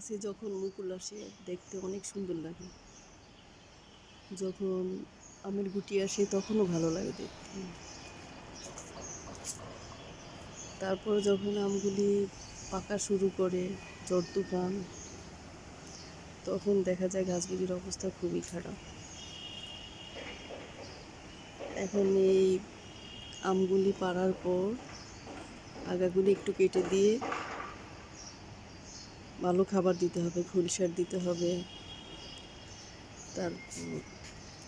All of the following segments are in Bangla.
গাছে যখন মুকুল আসে, দেখতে অনেক সুন্দর লাগে। যখন আমের গুটি আসে, তখনও ভালো লাগে দেখতে। তারপর যখন আমগুলি পাকা শুরু করে ঝড় তুফান, তখন দেখা যায় গাছগুলির অবস্থা খুবই খারাপ। এখন এই আমগুলি পাড়ার পর আগাগুলি একটু কেটে দিয়ে ভালো খাবার দিতে হবে খোল সার দিতে হবে। তারপর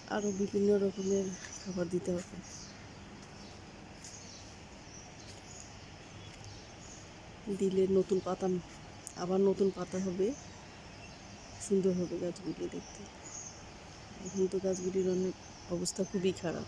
আরও বিভিন্ন রকমের খাবার দিতে হবে। দিলে নতুন পাতা, আবার নতুন পাতা হবে। সুন্দর হবে গাছগুলি দেখতে। এখন তো গাছগুলির অনেক অবস্থা খুবই খারাপ।